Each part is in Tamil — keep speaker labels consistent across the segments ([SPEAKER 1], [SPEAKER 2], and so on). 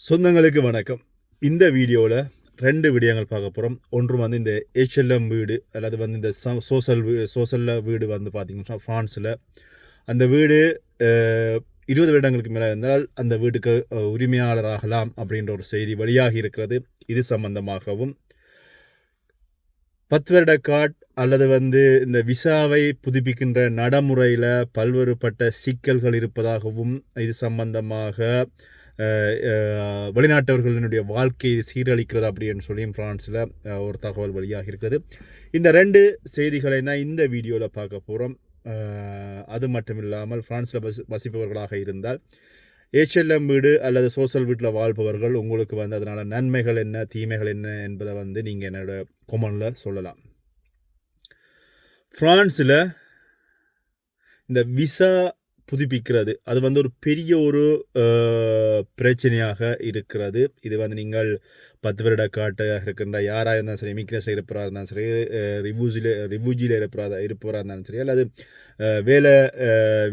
[SPEAKER 1] சொந்தங்களுக்கு வணக்கம். இந்த வீடியோவில் ரெண்டு விடயங்கள் பார்க்க போகிறோம் ஒன்று வந்து இந்த ஹெச்எல்எம் வீடு அல்லது வந்து இந்த சோசல் வீ சோசலில் வீடு வந்து பார்த்திங்கன்னா ஃப்ரான்ஸில். அந்த வீடு இருபது வருடங்களுக்கு மேலே இருந்தால் அந்த வீட்டுக்கு உரிமையாளர் உரிமையாளராகலாம் அப்படின்ற ஒரு செய்தி வெளியாகி இருக்கிறது. இது சம்பந்தமாகவும் பத்து வருட காட் அல்லது வந்து இந்த விசாவை புதுப்பிக்கின்ற நடைமுறையில் பல்வேறுபட்ட சிக்கல்கள் இருப்பதாகவும் இது சம்பந்தமாக வெளிநாட்டவர்களினுடைய வாழ்க்கையை சீரழிக்கிறது அப்படின்னு சொல்லியும் ஃப்ரான்ஸில் ஒரு தகவல் வழியாக இருக்கிறது. இந்த ரெண்டு செய்திகளை தான் இந்த வீடியோவில் பார்க்க போகிறோம் அது மட்டும் இல்லாமல் ஃப்ரான்ஸில் வசி வசிப்பவர்களாக இருந்தால் ஏச்எல்எம் வீடு அல்லது சோஷியல் வீட்டில் வாழ்பவர்கள் உங்களுக்கு வந்து அதனால் நன்மைகள் என்ன தீமைகள் என்ன என்பதை வந்து நீங்கள் என்னோட கொமனில் சொல்லலாம். ஃப்ரான்ஸில் இந்த விசா புதுப்பிக்கிறது. அது வந்து ஒரு பெரிய ஒரு பிரச்சனையாக இருக்கிறது. இது வந்து நீங்கள் பத்து வருட காட்டாக இருக்கின்ற யாராக இருந்தாலும் சரி இமிக்ரேஷன் இருப்பவராக இருந்தாலும் சரி ரிவூஜில ரிவ்யூஜியில் இருப்பவராக இருப்பவராக இருந்தாலும் சரி அல்லது வேலை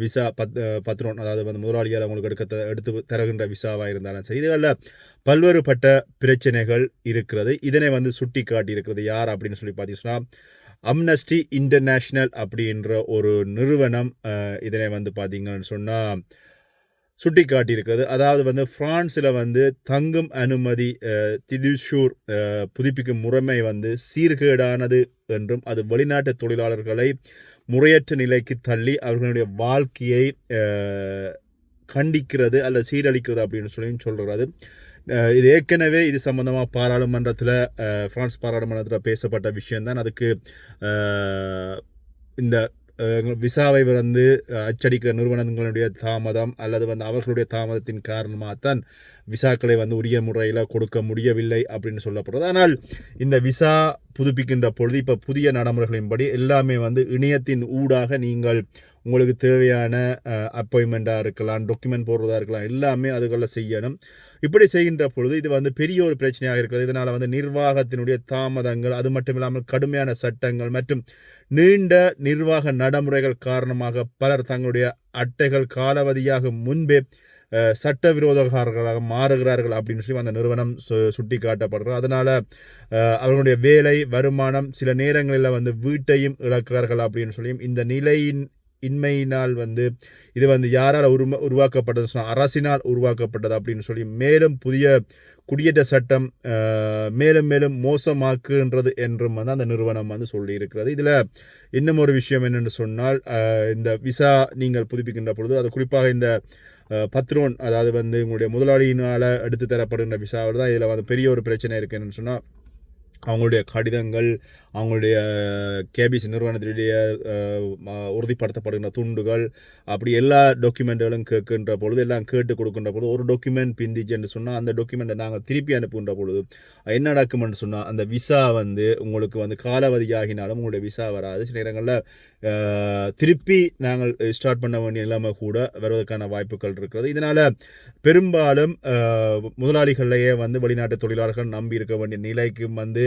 [SPEAKER 1] விசா பத் பத்திரம் அதாவது வந்து முதலாளியால் உங்களுக்கு எடுக்க எடுத்து தருகின்ற விசாவாக இருந்தாலும் சரி இதுகளில் பல்வேறுபட்ட பிரச்சனைகள் இருக்கிறது. இதனை வந்து சுட்டி காட்டி இருக்கிறது யார் அப்படின்னு சொல்லி பார்த்தீங்கன்னா அம்னஸ்டி இன்டர்நேஷ்னல் அப்படின்ற ஒரு நிறுவனம் இதனை வந்து பார்த்தீங்கன்னு சொன்னால் சுட்டி காட்டியிருக்கிறது அதாவது வந்து ஃப்ரான்ஸில் வந்து தங்கும் அனுமதி திதிஷூர் புதுப்பிக்கும் முறைமை வந்து சீர்கேடானது என்றும் அது வெளிநாட்டு தொழிலாளர்களை முறையற்ற நிலைக்கு தள்ளி அவர்களுடைய வாழ்க்கையை கண்டிக்கிறது அல்லது சீரழிக்கிறது அப்படின்னு சொல்லி சொல்கிறது இது ஏற்கனவே இது சம்பந்தமாக பாராளுமன்றத்தில் ஃப்ரான்ஸ் பாராளுமன்றத்தில் பேசப்பட்ட விஷயந்தான் அதுக்கு இந்த விசாவை வந்து அச்சடிக்கிற நிறுவனங்களுடைய தாமதம் அல்லது வந்து அவர்களுடைய தாமதத்தின் காரணமாக தான் விசாக்களை வந்து உரிய முறையில் கொடுக்க முடியவில்லை அப்படின்னு சொல்லப்படுறது. ஆனால் இந்த விசா புதுப்பிக்கின்ற பொழுது இப்போ புதிய நடைமுறைகளின்படி எல்லாமே வந்து இணையத்தின் ஊடாக நீங்கள் உங்களுக்கு தேவையான அப்பாயின்மெண்ட்டாக இருக்கலாம் டாக்குமெண்ட் போடுறதா இருக்கலாம் எல்லாமே அதுக்குள்ளே செய்யணும். இப்படி செய்கின்ற பொழுது இது வந்து பெரிய ஒரு பிரச்சனையாக இருக்கிறது. இதனால் வந்து நிர்வாகத்தினுடைய தாமதங்கள் அது மட்டும் இல்லாமல் கடுமையான சட்டங்கள் மற்றும் நீண்ட நிர்வாக நடைமுறைகள் காரணமாக பலர் தங்களுடைய அட்டைகள் காலாவதியாக முன்பே அஹ், சட்டவிரோதகாரர்களாக மாறுகிறார்கள் அப்படின்னு சொல்லி அந்த நிறுவனம் சு சுட்டி காட்டப்படுறது அதனால் அவர்களுடைய வேலை வருமானம் சில நேரங்களில் வந்து வீட்டையும் இழக்கிறார்கள் அப்படின்னு சொல்லியும் இந்த நிலையின் இன்மையினால் வந்து இது வந்து யாரால் உருவ உருவாக்கப்பட்டது சொன்னால் அரசினால் உருவாக்கப்பட்டது அப்படின்னு சொல்லி மேலும் புதிய குடியேற்ற சட்டம் மேலும் மேலும் மோசமாக்குன்றது என்றும் வந்து அந்த நிறுவனம் வந்து சொல்லியிருக்கிறது. இதில் இன்னும் ஒரு விஷயம் என்னென்னு சொன்னால் இந்த விசா நீங்கள் புதுப்பிக்கின்ற பொழுது அது குறிப்பாக இந்த பத்ரோன் அதாவது வந்து உங்களுடைய முதலாளியினால் எடுத்து தரப்படுகின்ற விசாவில் தான் இதில் வந்து பெரிய ஒரு பிரச்சனை இருக்குது என்னென்னு சொன்னால் அவங்களுடைய கடிதங்கள் அவங்களுடைய கேபிசி நிறுவனத்தினுடைய உறுதிப்படுத்தப்படுகின்ற துண்டுகள் அப்படி எல்லா டாக்குமெண்ட்டுகளும் கேட்கின்ற பொழுது எல்லாம் கேட்டு கொடுக்கின்ற பொழுது ஒரு டாக்குமெண்ட் பிந்திச்சுன்னு சொன்னால் அந்த டாக்குமெண்ட்டை நாங்கள் திருப்பி அனுப்புகின்ற பொழுது என்ன டாக்குமெண்ட் சொன்னால் அந்த விசா வந்து உங்களுக்கு வந்து காலாவதியாகினாலும் உங்களுடைய விசா வராது. சில நேரங்களில் திருப்பி நாங்கள் ஸ்டார்ட் பண்ண வேண்டிய நிலைமை கூட வருவதற்கான வாய்ப்புகள் இருக்கிறது. இதனால் பெரும்பாலும் முதலாளிகளையே வந்து வெளிநாட்டு தொழிலாளர்கள் நம்பி இருக்க வேண்டிய நிலைக்கும் வந்து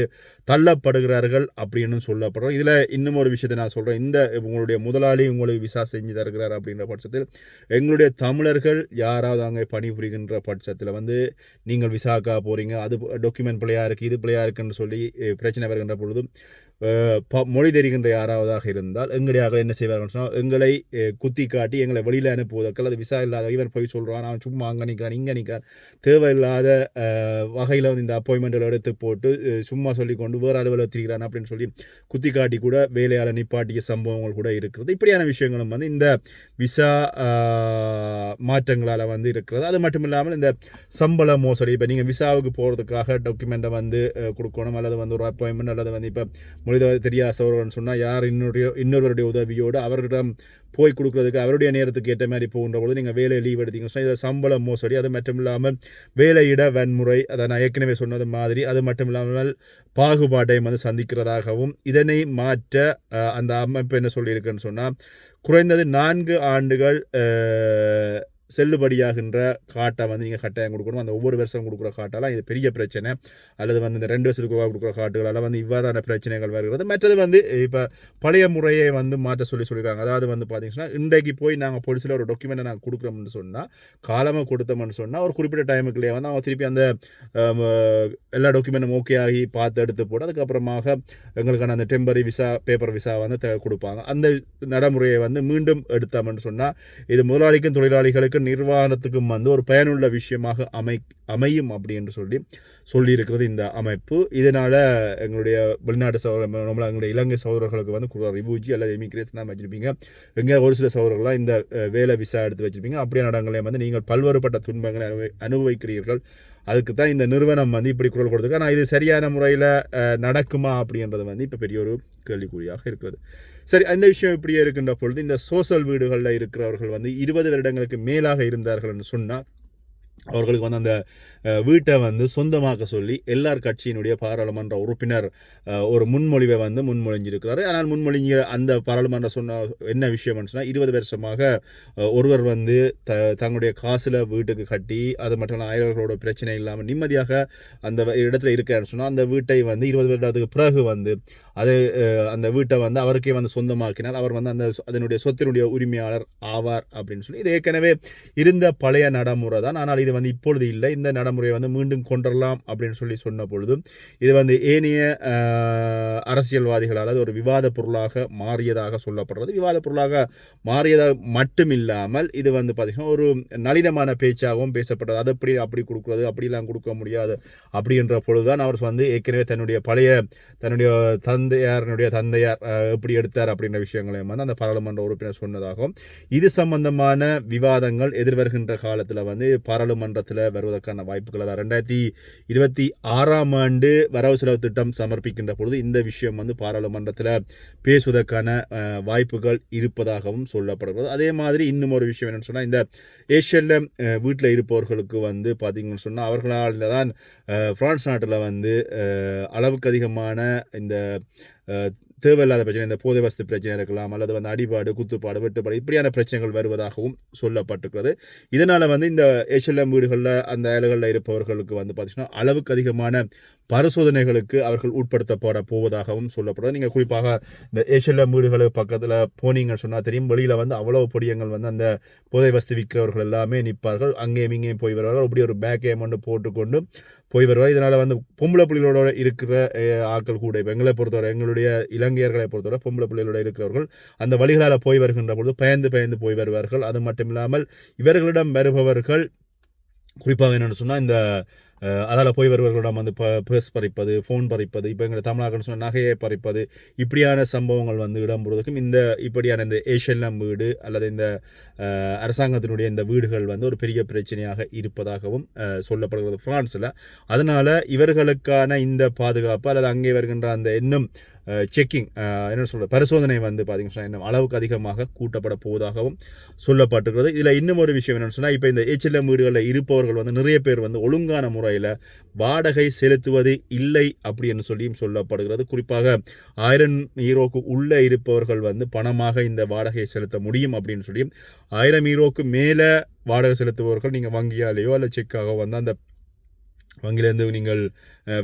[SPEAKER 1] தள்ளப்படுகிறார்கள் அப்படின்னு சொல்லப்படுறோம். இதில் இன்னும் ஒரு விஷயத்தை நான் சொல்கிறேன் இந்த உங்களுடைய முதலாளி உங்களுக்கு விசா செஞ்சு தருகிறார் அப்படின்ற பட்சத்தில் எங்களுடைய தமிழர்கள் யாராவது அங்கே பணிபுரிகின்ற பட்சத்தில் வந்து நீங்கள் விசாக்கா போகிறீங்க அது டாக்குமெண்ட் பிள்ளையாக இருக்குது இது பிள்ளையாக இருக்குன்னு சொல்லி பிரச்சனை வருகின்ற பொழுது மொழி தெரிகின்ற யாராவதாக இருந்தால் எங்களுடைய என்ன செய்வார்கள் சொன்னால் எங்களை குத்தி காட்டி எங்களை வெளியில் அனுப்புவதற்கு அல்லது விசா இல்லாத இவன் போய் சொல்கிறான் அவன் சும்மா அங்கே நிற்கிறான் இங்கே நிற்கிறான். தேவையில்லாத வகையில் வந்து இந்த அப்பாயின்மெண்ட்டில் எடுத்து போட்டு சும்மா சொல்லி கொண்டு வேறு அலுவலகத்தில் திரிகிறான் அப்படின்னு சொல்லி குத்தி காட்டி கூட வேலையால் நிப்பாட்டிய சம்பவங்கள் கூட இருக்கிறது. இப்படியான விஷயங்களும் வந்து இந்த விசா மாற்றங்களால் வந்து இருக்கிறது. அது மட்டும் இல்லாமல் இந்த சம்பள மோசடி இப்போ நீங்கள் விசாவுக்கு போகிறதுக்காக டாக்குமெண்ட்டை வந்து கொடுக்கணும் அல்லது வந்து ஒரு அப்பாயின்மெண்ட் அல்லது வந்து இப்போ மொழி தெரியாதவர்கள் சொன்னால் யார் இன்னொரு இன்னொருவருடைய உதவியோடு அவர்களிடம் போய் கொடுக்குறதுக்கு அவருடைய நேரத்துக்கு ஏற்ற மாதிரி போகின்ற பொழுது நீங்கள் வேலை லீவ் எடுத்தீங்கன்னு சொன்னால் இதை சம்பளம் மோசடி. அது மட்டும் இல்லாமல் வேலையிட வன்முறை. அதை நான் ஏற்கனவே சொன்னது மாதிரி. அது மட்டும் இல்லாமல் பாகுபாட்டை வந்து சந்திக்கிறதாகவும் இதனை மாற்ற அந்த அமைப்பு என்ன சொல்லியிருக்குன்னு சொன்னால் குறைந்தது நான்கு ஆண்டுகள் செல்லுபடியாகின்ற காட்டை வந்து நீங்கள் கட்டாயம் கொடுக்கணும். அந்த ஒவ்வொரு வருஷம் கொடுக்குற காட்டெல்லாம் இது பெரிய பிரச்சனை. அல்லது வந்து இந்த ரெண்டு வருஷத்துக்கு கொடுக்குற காட்டுகளெல்லாம் வந்து இவ்வாறான பிரச்சனைகள் வருகிறது. மற்றது வந்து இப்போ பழைய முறையை வந்து மாற்ற சொல்லி சொல்லியிருக்காங்க. அதாவது வந்து பார்த்தீங்கன்னா இன்றைக்கு போய் நாங்கள் போலீஸில் ஒரு டாக்குமெண்ட்டை நாங்கள் கொடுக்குறோம்னு சொன்னால் காலமாக கொடுத்தோம்னு சொன்னால் ஒரு குறிப்பிட்ட டைமுக்குள்ளே வந்து அவங்க திருப்பி அந்த எல்லா டாக்குமெண்ட்டும் ஓகே ஆகி பார்த்து எடுத்து போட்டு அதுக்கப்புறமாக எங்களுக்கான அந்த டெம்பரரி விசா பேப்பர் விசா வந்து கொடுப்பாங்க. அந்த நடைமுறையை வந்து மீண்டும் எடுத்தோம்னு சொன்னால் இது முதலாளிக்கும் தொழிலாளிகளுக்கு தொழிலாளிகளுக்கும் நிர்வாகத்துக்கும் வந்து ஒரு பயனுள்ள விஷயமாக அமை அமையும் அப்படி என்று சொல்லி சொல்லியிருக்கிறது இந்த அமைப்பு. இதனால் எங்களுடைய வெளிநாட்டு சகோதர நம்மள எங்களுடைய இலங்கை சகோதரர்களுக்கு வந்து கொடுக்குற ரிவூஜி அல்லது இமிக்ரேஷன் தான் வச்சுருப்பீங்க. எங்கே ஒரு சில சகோதரர்கள்லாம் இந்த வேலை விசா எடுத்து வச்சுருப்பீங்க. அப்படியான இடங்களையும் வந்து நீங்கள் பல்வேறுபட்ட துன்பங்களை அனுபவி அனுபவிக்கிறீர்கள். அதுக்கு தான் இந்த நிறுவனம் வந்து இப்படி குரல் கொடுத்துருக்கு. ஆனால் இது சரியான முறையில் நடக்குமா அப்படின்றது வந்து இப்போ பெரிய ஒரு கேள்விக்குறியாக இருக்கிறது. சரி அந்த விஷயம் இப்படியே இருக்கின்ற பொழுது இந்த சோசல் வீடுகளில் இருக்கிறவர்கள் வந்து இருபது வருடங்களுக்கு மேலாக இருந்தார்கள்னு சொன்னால் அவர்களுக்கு வந்து அந்த வீட்டை வந்து சொந்தமாக்க சொல்லி எல்லார் கட்சியினுடைய பாராளுமன்ற உறுப்பினர் ஒரு முன்மொழிவை வந்து முன்மொழிஞ்சிருக்கிறாரு. ஆனால் முன்மொழிஞ்ச அந்த பாராளுமன்ற சொன்ன என்ன விஷயம்னு சொன்னால் இருபது வருஷமாக ஒருவர் வந்து த தங்களுடைய காசில் வீட்டுக்கு கட்டி அது மட்டும் இல்லாமல் அயலவர்களோட பிரச்சனை இல்லாமல் நிம்மதியாக அந்த இடத்துல இருக்கிறேன்னு சொன்னால் அந்த வீட்டை வந்து இருபது வருடத்துக்கு பிறகு வந்து அது அந்த வீட்டை வந்து அவருக்கே வந்து சொந்தமாக்கினால் அவர் வந்து அந்த அதனுடைய சொத்தினுடைய உரிமையாளர் ஆவார் அப்படின்னு சொல்லி இது ஏற்கனவே இருந்த பழைய நடைமுறை தான். ஆனால் இது வந்து இப்பொழுது இல்லை. இந்த நடைமுறையை வந்து மீண்டும் கொண்டரலாம் அப்படின்னு சொல்லி சொன்ன பொழுதும் இது வந்து ஏனைய அரசியல்வாதிகளால் ஒரு விவாத பொருளாக மாறியதாக சொல்லப்படுறது. விவாத பொருளாக மாறியதாக மட்டும் இல்லாமல் இது வந்து பார்த்திங்கன்னா ஒரு நளினமான பேச்சாகவும் பேசப்பட்டது. அது அப்படி அப்படி கொடுக்குறது அப்படிலாம் கொடுக்க முடியாது அப்படின்ற பொழுதுதான் அவர் வந்து ஏற்கனவே தன்னுடைய பழைய தன்னுடைய தந்தையாரனுடைய தந்தையார் எப்படி எடுத்தார் அப்படின்ற விஷயங்களையும் வந்து அந்த பாராளுமன்ற உறுப்பினர் சொன்னதாகவும் இது சம்பந்தமான விவாதங்கள் எதிர்வருகின்ற காலத்தில் வந்து நாடாளுமன்றத்தில் வருவதற்கான வாய்ப்புகள் அதாவது ரெண்டாயிரத்தி இருபத்தி ஆறாம் ஆண்டு வரவு செலவு திட்டம் சமர்ப்பிக்கின்ற பொழுது இந்த விஷயம் வந்து பாராளுமன்றத்தில் பேசுவதற்கான வாய்ப்புகள் இருப்பதாகவும் சொல்லப்படுகிறது. அதே மாதிரி இன்னும் ஒரு விஷயம் என்னென்னு சொன்னால் இந்த ஏஷியனில் வீட்டில் இருப்பவர்களுக்கு வந்து பார்த்தீங்கன்னு சொன்னால் அவர்களால் தான் ஃப்ரான்ஸ் நாட்டில் வந்து அளவுக்கு அதிகமான இந்த தேவையில்லாத பிரச்சனை இந்த போதை வசதி பிரச்சனை இருக்கலாம் அல்லது வந்து அடிபாடு குத்துப்பாடு வெட்டுப்பாடு இப்படியான பிரச்சனைகள் வருவதாகவும் சொல்லப்பட்டிருக்கிறது. இதனால் வந்து இந்த ஏஷியலம் வீடுகளில் அந்த அயல்களில் இருப்பவர்களுக்கு வந்து பார்த்தீங்கன்னா அளவுக்கு அதிகமான பரிசோதனைகளுக்கு அவர்கள் உட்படுத்தப்பட போவதாகவும் சொல்லப்படுறது நீங்கள் குறிப்பாக இந்த ஏஷியலம் வீடுகளுக்கு பக்கத்தில் போனீங்கன்னு சொன்னால் தெரியும். வெளியில் வந்து அவ்வளவு பொடியங்கள் வந்து அந்த புதை வசதி விற்கிறவர்கள் எல்லாமே நிற்பார்கள். அங்கேயும் இங்கேயும் போய் வருவார்கள். அப்படி ஒரு பேக் ஏமெண்ட் போட்டுக்கொண்டு போய் வருவார் இதனால் வந்து பொம்பளை பிள்ளைகளோட இருக்கிற ஆட்கள் கூட இப்போ எங்களை பொறுத்தவரை எங்களுடைய இலங்கையர்களை பொறுத்தவரை பொம்பளை பிள்ளைகளோட இருக்கிறவர்கள் அந்த வழிகளால் போய் வருகின்ற பொழுது பயந்து பயந்து போய் வருவார்கள். அது மட்டும் இல்லாமல் இவர்களிடம் வருபவர்கள் குறிப்பாக என்னென்னு சொன்னால் இந்த அதால் போய் வருவர்களிடம் வந்து ப பர்ஸ் பறிப்பது ஃபோன் பறிப்பது இப்போ எங்களை தமிழாக்கன்னு சொன்னால் நகையை பறிப்பது இப்படியான சம்பவங்கள் வந்து இடம்பெறுவதற்கும் இந்த இப்படியான இந்த ஏஷியன்லாம் வீடு அல்லது இந்த அரசாங்கத்தினுடைய இந்த வீடுகள் வந்து ஒரு பெரிய பிரச்சனையாக இருப்பதாகவும் சொல்லப்படுகிறது ஃப்ரான்ஸில் அதனால் இவர்களுக்கான இந்த பாதுகாப்பு அல்லது அங்கே வருகின்ற அந்த இன்னும் செக்கிங் என்ன சொல்கிற பரிசோதனை வந்து பார்த்தீங்கன்னா இன்னும் அளவுக்கு அதிகமாக கூட்டப்பட போவதாகவும் சொல்லப்பட்டிருக்கிறது. இதில் இன்னும் ஒரு விஷயம் என்னென்னு சொன்னால் இப்போ இந்த ஏச்சிஎல்எம் வீடுகளில் இருப்பவர்கள் வந்து நிறைய பேர் வந்து ஒழுங்கான முறையில் வாடகை செலுத்துவது இல்லை அப்படின்னு சொல்லியும் சொல்லப்படுகிறது. குறிப்பாக ஆயிரம் ஈரோக்கு உள்ளே இருப்பவர்கள் வந்து பணமாக இந்த வாடகையை செலுத்த முடியும் அப்படின்னு சொல்லி ஆயிரம் ஈரோக்கு மேலே வாடகை செலுத்துபவர்கள் நீங்கள் வங்கியாலேயோ அல்ல செக்காக வந்து அந்த வங்கியிலேருந்து நீங்கள்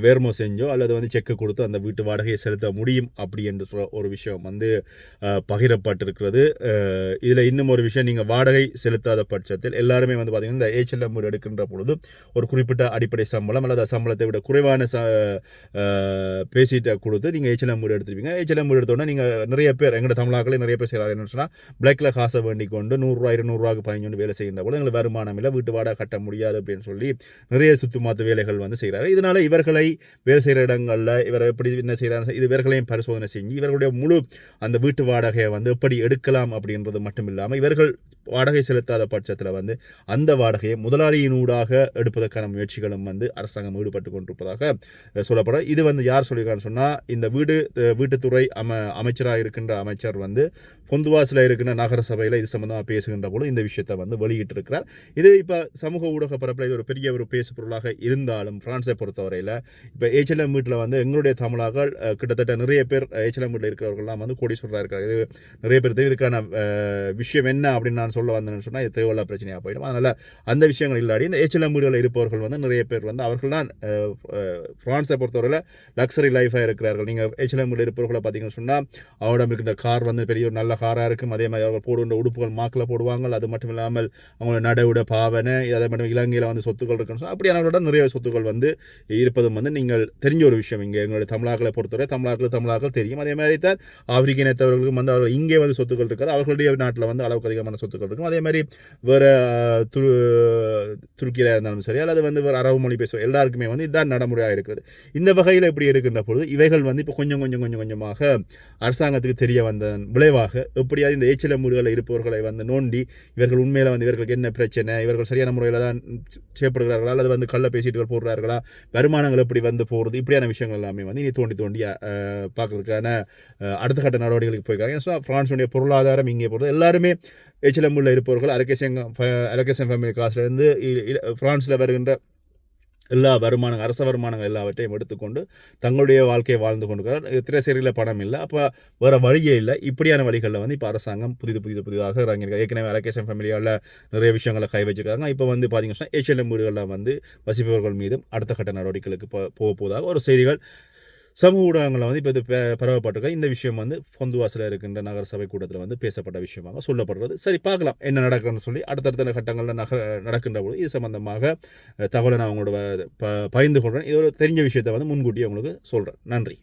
[SPEAKER 1] வேர்மோ செஞ்சோ அல்லது வந்து செக்கு கொடுத்து அந்த வீட்டு வாடகையை செலுத்த முடியும் அப்படி என்று ஒரு விஷயம் வந்து பகிரப்பட்டிருக்கிறது. இதில் இன்னும் ஒரு விஷயம் நீங்கள் வாடகை செலுத்தாத பட்சத்தில் எல்லாருமே வந்து பார்த்தீங்கன்னா இந்த ஏச்எல்எம் வீடு எடுக்கின்ற பொழுது ஒரு குறிப்பிட்ட அடிப்படை சம்பளம் அல்லது சம்பளத்தை விட குறைவான ச பேசிட்ட கொடுத்து நீங்கள் ஏச்எல்எம் வீடு எடுத்துருப்பீங்க. ஏச்எல்எம் வீடு எடுத்தோன்னா நீங்கள் நிறைய பேர் எங்களோட தமிழாக்களே நிறைய பேர் செய்கிறாங்க என்னன்னு சொன்னால் பிளாக்ல காசை வேண்டி கொண்டு நூறுரூவா இருநூறுவாக்கு பதினொன்று வேலை செய்கின்ற பொழுது எங்களுக்கு வருமானம் இல்லை வீட்டு வாடகை கட்ட முடியாது அப்படின்னு சொல்லி நிறைய சுற்று மாற்று வேலை வேலைகள் வந்து செய்கிறாரு. இதனால் இவர்களை வேலை செய்கிற இடங்களில் இவர் எப்படி என்ன செய்கிறாரு? இது இவர்களையும் பரிசோதனை செஞ்சு இவர்களுடைய முழு அந்த வீட்டு வாடகையை வந்து எப்படி எடுக்கலாம் அப்படின்றது மட்டும் இல்லாமல் இவர்கள் வாடகை செலுத்தாத பட்சத்தில் வந்து அந்த வாடகையை முதலாளியினூடாக எடுப்பதற்கான முயற்சிகளும் வந்து அரசாங்கம் ஈடுபட்டு கொண்டிருப்பதாக சொல்லப்படும். இது வந்து யார் சொல்லியிருக்கான்னு சொன்னால் இந்த வீடு வீட்டுத்துறை அம அமைச்சராக இருக்கின்ற அமைச்சர் வந்து பொந்துவாசில் இருக்கின்ற நகர சபையில் இது சம்பந்தமாக பேசுகின்ற போது இந்த விஷயத்தை வந்து வெளியிட்டிருக்கிறார். இது இப்போ சமூக ஊடக பரப்பில் இது ஒரு பெரிய ஒரு பேசு பொருளாக இருந்தால் இருந்தாலும் பிரான்ஸை பொறுத்தவரையில் இப்போ ஏச்சலம் வீட்டில் வந்து எங்களுடைய தமிழாக்கள் கிட்டத்தட்ட நிறைய பேர் ஏச்சலம் வீட்டில் இருக்கிறவர்கள்லாம் வந்து கோடீஸ்வரராக இருக்காங்க. இது நிறைய பேர் இதுக்கான விஷயம் என்ன அப்படின்னு நான் சொல்ல வந்தேன்னு சொன்னால் இது தேவையில்லா பிரச்சனையாக போயிடும். அதனால் அந்த விஷயங்கள் இல்லாடி இந்த ஏச்சலம் வீடுகளில் இருப்பவர்கள் வந்து நிறைய பேர் வந்து அவர்கள் தான் ஃப்ரான்ஸை பொறுத்தவரையில் லக்ஸரி லைஃபாக இருக்கிறார்கள். நீங்கள் ஏச்சலம் வீட்டில் இருப்பவர்களை பார்த்தீங்கன்னு சொன்னால் அவரிடம் இருக்கின்ற கார் வந்து பெரிய ஒரு நல்ல காராக இருக்கும். அதே மாதிரி அவர்கள் போடுகின்ற உடுப்புகள் மாக்கில் போடுவாங்க. அது மட்டும் இல்லாமல் அவங்க நடவுட பாவனை அதே மட்டும் இலங்கையில் வந்து சொத்துக்கள் இருக்குன்னு சொன்னால் அப்படியானவர்களோட நிறைய சொத்துக்கள் வந்து இருப்பதும் வந்து நீங்கள் தெரிஞ்ச ஒரு விஷயம். இங்கே எங்களுடைய தமிழாக்களை பொறுத்தவரை தமிழாக்கள் தமிழாக்கள் தெரியும். அதே மாதிரி தான் ஆப்பிரிக்க இனத்தவர்களுக்கும் வந்து அவர்கள் இங்கே வந்து சொத்துக்கள் இருக்காது. அவர்களுடைய நாட்டில் வந்து அளவுக்கு அதிகமான சொத்துக்கள் இருக்கும். அதே மாதிரி வேறு துரு துருக்கியில் இருந்தாலும் சரி அல்லது வந்து வேறு அரபு மொழி பேசுகிற எல்லாருக்குமே வந்து இதுதான் நடைமுறையாக இருக்கிறது. இந்த வகையில் இப்படி இருக்கின்ற பொழுது இவைகள் வந்து இப்போ கொஞ்சம் கொஞ்சம் கொஞ்சம் கொஞ்சமாக அரசாங்கத்துக்கு தெரிய வந்த விளைவாக எப்படியாவது இந்த ஏச்சில முடிகளில் இருப்பவர்களை வந்து நோண்டி இவர்கள் உண்மையில் வந்து இவர்களுக்கு என்ன பிரச்சனை இவர்கள் சரியான முறையில் தான் செய்யப்படுகிறார்களா அல்லது வந்து கள்ள பேசிட்டு போடுறார்களா? வருமானங்கள் எப்படி வந்து போகிறது இப்படியான விஷயங்கள் எல்லாமே வந்து இனி தோண்டி தோண்டி பார்க்கறதுக்கான அடுத்த கட்ட நடவடிக்கைகளுக்கு போயிருக்காங்க. ஸோ ஃப்ரான்ஸுடைய பொருளாதாரம் இங்கே போகிறது எல்லாருமே ஏச்சிலம்புள்ள இருப்பவர்கள் அரகேசன் அரகேசன் ஃபேமிலி காசுலேருந்து ஃப்ரான்ஸில் வருகின்ற எல்லா வருமானம் அரச வருமானங்கள் எல்லாவற்றையும் எடுத்துக்கொண்டு தங்களுடைய வாழ்க்கையை வாழ்ந்து கொண்டிருக்கிறார். திரைசேரியில் பணம் இல்லை. அப்போ வேறு வழியே இல்லை. இப்படியான வழிகளில் வந்து இப்போ அரசாங்கம் புதிது புதிது புதிதாக இறங்கியிருக்காங்க ஏற்கனவே அலகேஷன் ஃபேமிலியால் நிறைய விஷயங்களை கை வச்சிருக்காங்க இப்போ வந்து பார்த்தீங்கன்னா ஏஷியன் H&M வீடுகளில் வந்து வசிப்பவர்கள் மீதும் அடுத்த கட்ட நடவடிக்கைகளுக்கு போ- போக போவதாக ஒரு செய்திகள் சமூக ஊடகங்களில் வந்து இப்போ இது பரவப்பட்டிருக்க. இந்த விஷயம் வந்து பொந்துவாசில் இருக்கின்ற நகர சபை கூட்டத்தில் வந்து பேசப்பட்ட விஷயமாக சொல்லப்படுறது. சரி பார்க்கலாம் என்ன நடக்குதுன்னு சொல்லி அடுத்தடுத்த கட்டங்களில் நக நடக்கின்ற பொழுது இது சம்பந்தமாக தகவலை நான் அவங்களோட ப பகிர்ந்து கொள்கிறேன் இது ஒரு தெரிஞ்ச விஷயத்தை வந்து முன்கூட்டியே உங்களுக்கு சொல்கிறேன் நன்றி.